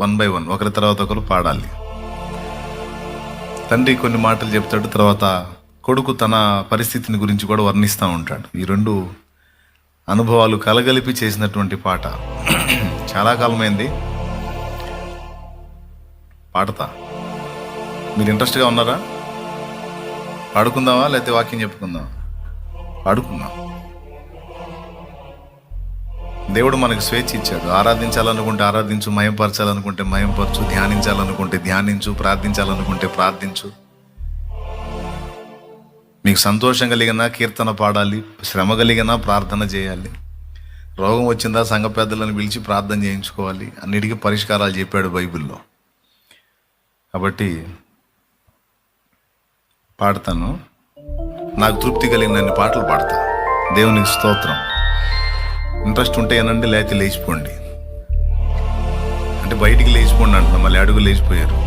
One by one. ఒకరి తర్వాత ఒకరు పాడాలి. తండ్రి కొన్ని మాటలు చెప్తాడు తర్వాత కొడుకు తన పరిస్థితిని గురించి కూడా వర్ణిస్తూ ఉంటాడు. ఈ రెండు అనుభవాలు కలగలిపి చేసినటువంటి పాట. చాలా కాలమైంది. పాడతా. మీరు ఇంట్రెస్ట్గా ఉన్నారా? పాడుకుందామా? లేకపోతే వాక్యం చెప్పుకుందామా? పాడుకుందాం. దేవుడు మనకు స్వేచ్ఛ ఇచ్చాడు. ఆరాధించాలనుకుంటే ఆరాధించు మయంపరచాలనుకుంటే మయంపరచు ధ్యానించాలనుకుంటే ధ్యానించు ప్రార్థించాలనుకుంటే ప్రార్థించు. మీకు సంతోషం కలిగినా కీర్తన పాడాలి శ్రమ కలిగినా ప్రార్థన చేయాలి. రోగం వచ్చిందా సంఘ పెద్దలను పిలిచి ప్రార్థన చేయించుకోవాలి. అన్నిటికీ పరిష్కారాలు చెప్పాడు బైబిల్లో. కాబట్టి పాడతాను. నాకు తృప్తి కలిగినన్ని పాటలు పాడతాను. దేవునికి స్తోత్రం. ఇంట్రెస్ట్ ఉంటే ఏనండి లేకపోతే లేచిపోండి. అంటే బయటికి లేచిపోండి అంటున్నా మళ్ళీ అడుగు లేచిపోయారు.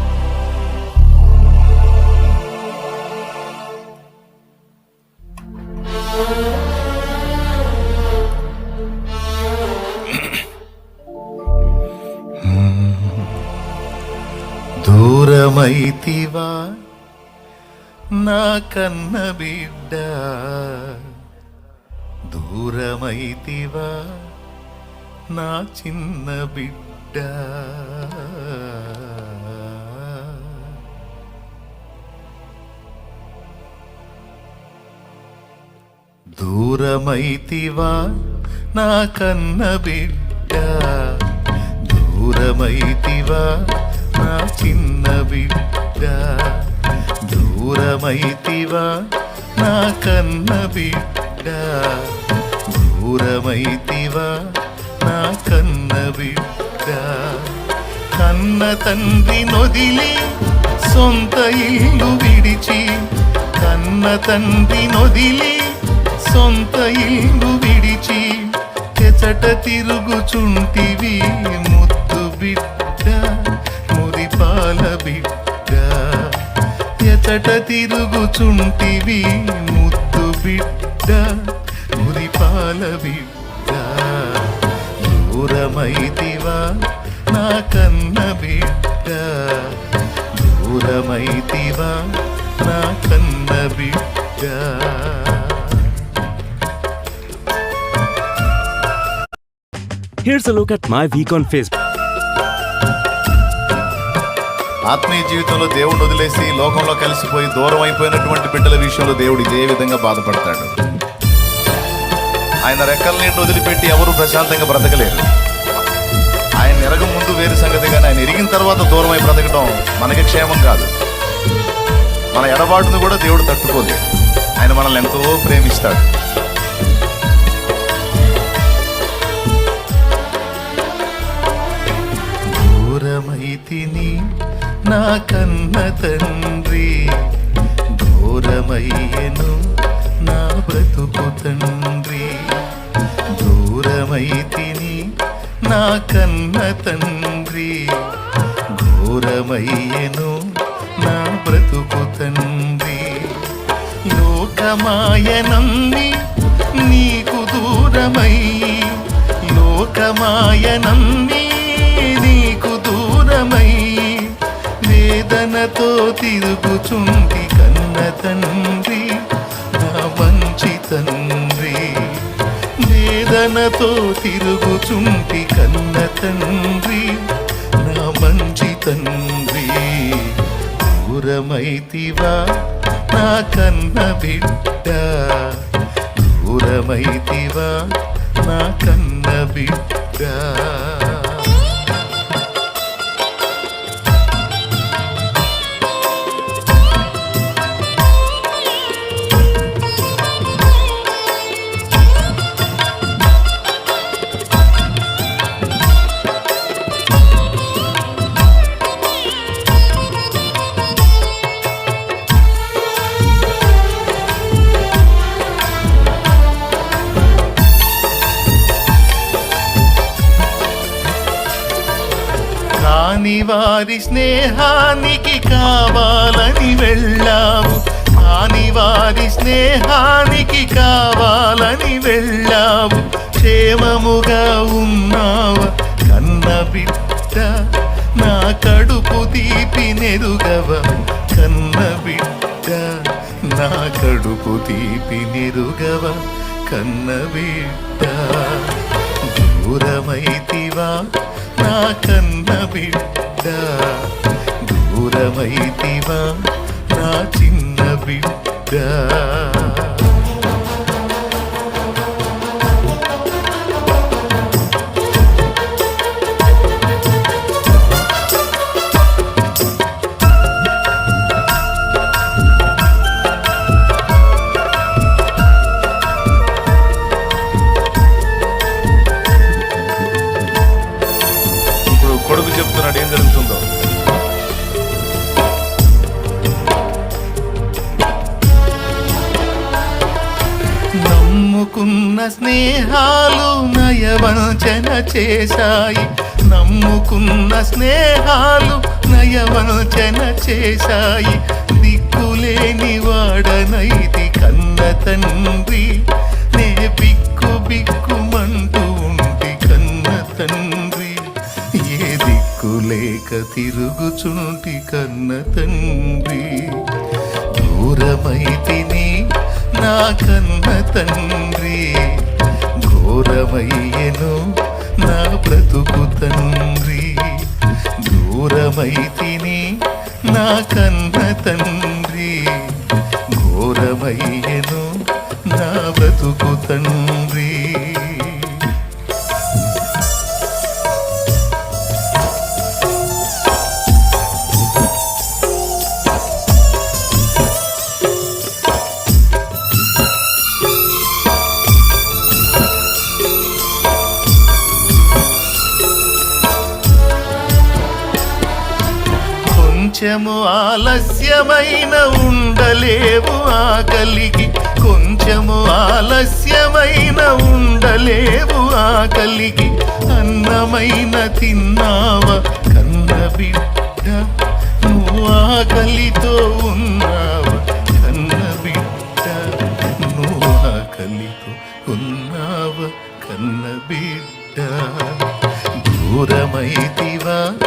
దూరమైతివా నా కన్న బిడ్డ? దూరమైతివా నా చిన్న బిడ్డ దూరమైతివా నా కన్న బిడ్డ దూరమైతివా నా చిన్న బిడ్డ దూరమైతివా నా కన్న బిడ్డ దూరమైతివా నా కన్న బిడ్డ. కన్న తండ్రి నొదిలి సొంత ఇల్లు విడిచి. కన్న తండ్రి నొదిలి సొంత ఇల్లు విడిచి. చెచట తిరుగుచుంటివి ముద్దు బిడ్డ మురిపాల బిడ్డ. ఎచట తిరుగుచుంటివి ముద్దు బిడ్డ మురిపాల బిడ్డ దూరమైతివా నా కన్న బిడ్డ. దూరమైతివా నా కన్న బిడ్డ. Here's a look at my week on Facebook. ఆత్మీయ జీవితంలో దేవుడిని వదిలేసి లోకంలో కలిసిపోయి దూరం అయిపోయినటువంటి బిడ్డల విషయంలో దేవుడు ఇదే విధంగా బాధపడతాడు. ఆయన రెక్కల నీటిని వదిలిపెట్టి ఎవరు ప్రశాంతంగా బ్రతకలేరు. ఆయన ఎరగ ముందు వేరు సంగతి కానీ ఆయన ఎరిగిన తర్వాత దూరం అయి బ్రతకడం మనకి క్షేమం కాదు. మన ఎడబాటును కూడా దేవుడు తట్టుకోలేదు. ఆయన మనల్ని ఎంతో ప్రేమిస్తాడు. దూరమైతిని నా కన్న తండ్రి దూరమయ్యను నా బ్రతుకు తండ్రి. దూరమైతిని నా కన్న తండ్రి దూరమయ్యను నా బ్రతుకు తండ్రి. లోకమాయనమ్మి నీకు దూరమై లోకమాయనంది తిరుగుచుంది కన్న తండ్రి నా మంచి తండ్రి. వేదనతో తిరుగుచుంటి కన్న తండ్రి నా మంచి తండ్రి. దూరమైతివా నా కన్న బిడ్డ. దూరమైతివా నా కన్న బిడ్డ. కాని వారి స్నేహానికి కావాలని వెళ్ళావు. కాని వారి స్నేహానికి కావాలని వెళ్ళావు. క్షేమముగా ఉన్నావా. కన్న బిడ్డ నా కడుపు తీపి నెరుగవ. కన్న బిడ్డ నా కడుపు తీపి నెరుగవ. కన్న బిడ్డ దూరమైతివా? నా కన్న బిడ్డ దూరమైతివా నా చిన్న బిడ్డ. నయవంచన చేశాయి. నమ్ముకున్న స్నేహాలు నయవంచన చేశాయి. దిక్కులేని వాడనైతి కన్న తండ్రి. నే బిక్కు బిక్కుమంటూ ఉంటి కన్న తండ్రి. ఏ దిక్కు లేక తిరుగుచుంటి కన్న తండ్రి. దూరమైతిని నా కన్న తండ్రి. ఘోరమయ్యను నా బ్రతుకు తండ్రి. దూరమైతిని నా కన్న తండ్రి. ఘోరమయ్యను నా బ్రతుకు తండ్రి. కొంచెము ఆలస్యమైన ఉండలేవు ఆకలికి. కొంచెము ఆలస్యమైన ఉండలేవు ఆకలికి. అన్నమైన తిన్నావ కన్న బిడ్డ? నువ్వు ఆకలితో ఉన్నావ కన్న బిడ్డ? నువ్వు ఆకలితో ఉన్నావ కన్న బిడ్డ? దూరమైతివా?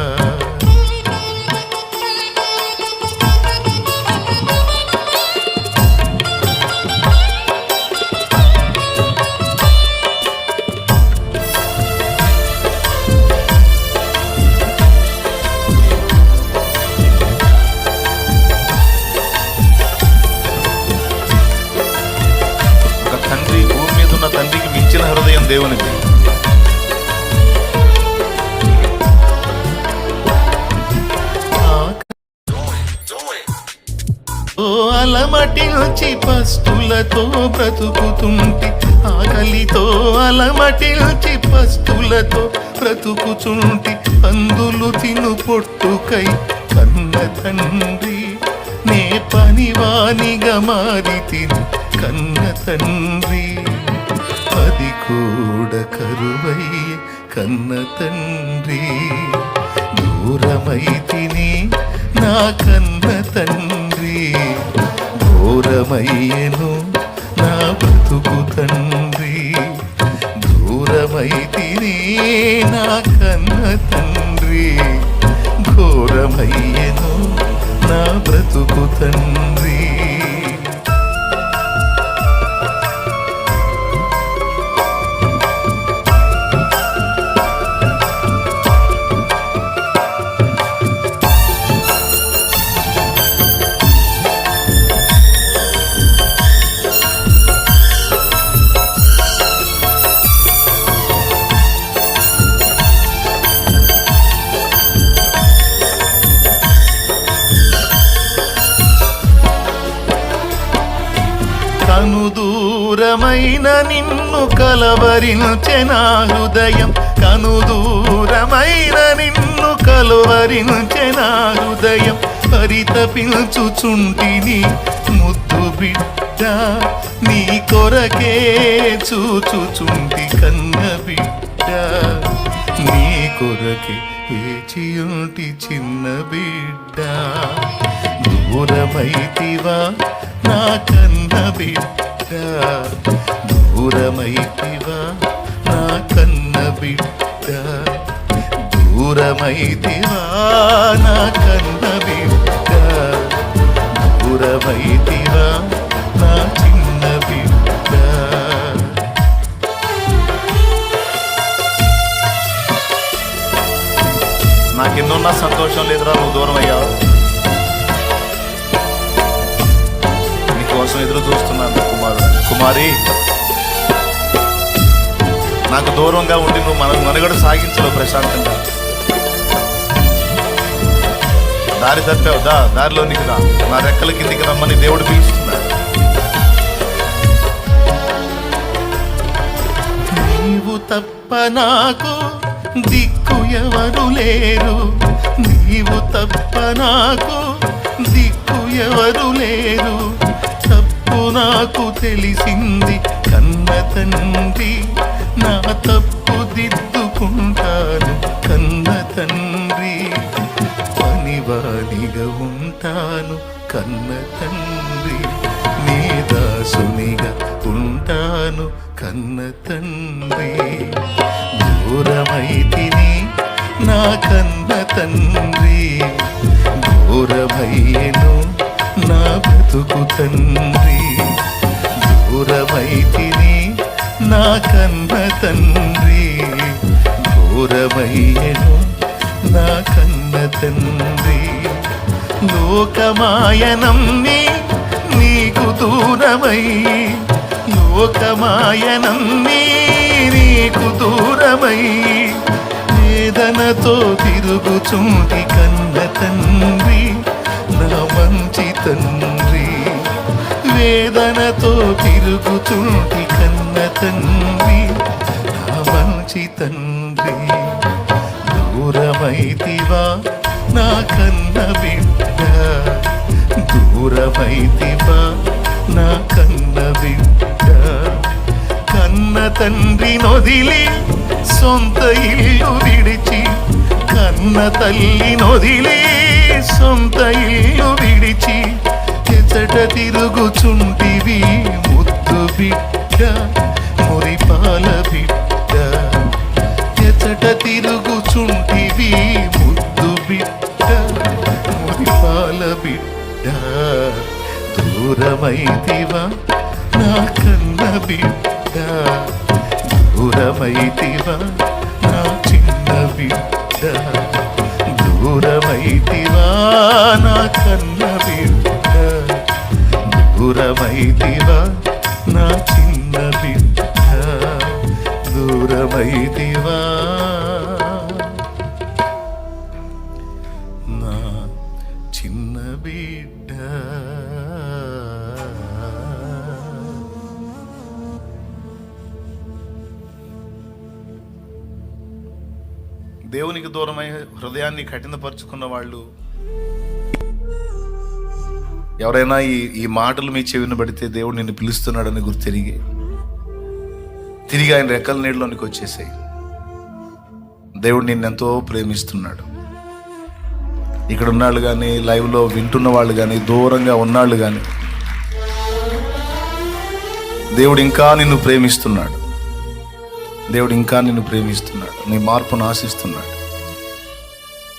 అలమటిల్చి పస్తులతో బ్రతుకుతుంటి ఆకలితో అలమటిల్చి పస్తులతో బ్రతుకుచుంటి అందులు తిను పొట్టుకై కన్న తండ్రి. నే పనివానిగా మారి తిను కన్న తండ్రి. అది కూడా కరువై కన్న తండ్రి. దూరమై తిని నా కన్న తండ్రి. ఘోరమయ్యను నా బ్రతుకు తండ్రి. దూరమైతిని నా కన్న తండ్రి. ఘోరమయ్యను నా బ్రతుకు తండ్రి. నిన్ను కలవరించెన హృదయం కను దూరమైన నిన్ను కలవరించెన హృదయం పరితపించుచుంటిని ముద్దు బిడ్డ నీ కొరకే చూచుచుంటి కన్న బిడ్డ. నీ కొరకే వేచియుంటి చిన్న బిడ్డ. దూరమైతివా నా కన్న బిడ్డ. దూరమైతివా నా కన్న బిడ్డ. దూరమైతివా నా కన్న నాకు దూరంగా ఉండి నువ్వు మన మనుగడ సాగించలేవు ప్రశాంతంగా. దారి తప్పావు దా దారిలోనికి రా నా రెక్కల కిందికి రమ్మని దేవుడు పిలుస్తున్నాడు. నీవు తప్ప నాకు దిక్కు ఎవరు లేరు. నీవు తప్ప నాకు దిక్కు ఎవరు లేరు. తప్పు నాకు తెలిసింది కన్న తండ్రి నా తప్పు దిద్దుకుంటాను కన్న తండ్రి పనివానిగా ఉంటాను కన్న తండ్రి నీ దాసునిగా ఉంటాను కన్న తండ్రి. దూరమైతిని నా కన్న తండ్రి దూరమయ్యను నా బతుకు తండ్రి. దూరమైతిని నా కన్న తండ్రి ఘోరమయ్యను నా కన్న తండ్రి. లోకమాయనమ్మి నీకు దూరమై లోకమాయనమ్మి నీకు దూరమై వేదనతో తిరుగుచుంది కన్న తండ్రి నా మంచి తండ్రి. వేదనతో తిరుగుతుంటి కన్న తండ్రి నా మంచి తండ్రి. దూరమైతివా నా కన్న బిడ్డ. దూరమైతివా నా కన్న బిడ్డ. కన్న తండ్రి నొదిలి సొంత ఇల్లు విడిచి కన్న తల్లి నొదిలి సొంత ఇల్లు విడిచి ఎచ్చట తిరుగుచుంటివి. ముద్దు బిడ్డ మురిపాల బిడ్డ. ఎచ్చట తిరుగుచుంటివి. ముద్దు బిడ్డ మురిపాల బిడ్డ. దూరమైతివా నా కన్న బిడ్డ. దూరమైతివా నా చిన్న బిడ్డ. దూరమైతివా నా కన్న దూరమైతివా నా చిన్న బిడ్డ దూరమైతివా? నా చిన్న బిడ్డ. దేవునికి దూరమై హృదయాన్ని కఠినపరుచుకున్న వాళ్ళు ఎవరైనా ఈ ఈ మాటలు మీ చెవిని పడితే దేవుడు నిన్ను పిలుస్తున్నాడని గుర్తిరిగి తిరిగి ఆయన రెక్కల నీళ్ళలోనికి వచ్చేసాయి. దేవుడు నిన్నెంతో ప్రేమిస్తున్నాడు. ఇక్కడ ఉన్నాళ్ళు కానీ లైవ్లో వింటున్న వాళ్ళు కానీ దూరంగా ఉన్నాళ్ళు కానీ దేవుడు ఇంకా నిన్ను ప్రేమిస్తున్నాడు. దేవుడు ఇంకా నిన్ను ప్రేమిస్తున్నాడు. నీ మార్పును ఆశిస్తున్నాడు.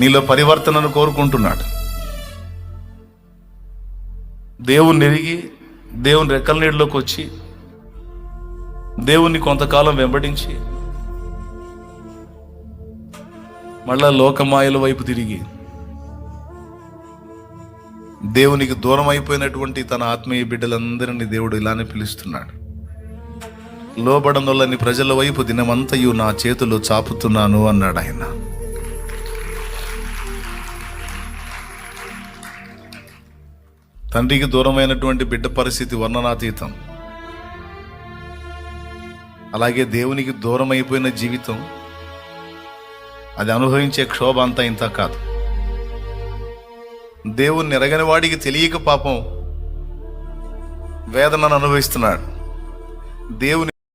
నీలో పరివర్తనను కోరుకుంటున్నాడు. దేవుణ్ణి ఎరిగి దేవుని రెక్కల నీళ్ళలోకి వచ్చి దేవుణ్ణి కొంతకాలం వెంబడించి మళ్ళా లోకమాయల వైపు తిరిగి దేవునికి దూరం అయిపోయినటువంటి తన ఆత్మీయ బిడ్డలందరినీ దేవుడు ఇలానే పిలుస్తున్నాడు. లోబడందోళ్ళని ప్రజల వైపు దినమంతయు నా చేతులు చాపుతున్నాను అన్నాడు ఆయన. తండ్రికి దూరమైనటువంటి బిడ్డ పరిస్థితి వర్ణనాతీతం. అలాగే దేవునికి దూరం అయిపోయిన జీవితం అది అనుభవించే క్షోభ అంతా ఇంత కాదు. దేవుణ్ణి ఎరగని వాడికి తెలియక పాపం వేదనను అనుభవిస్తున్నాడు. దేవుని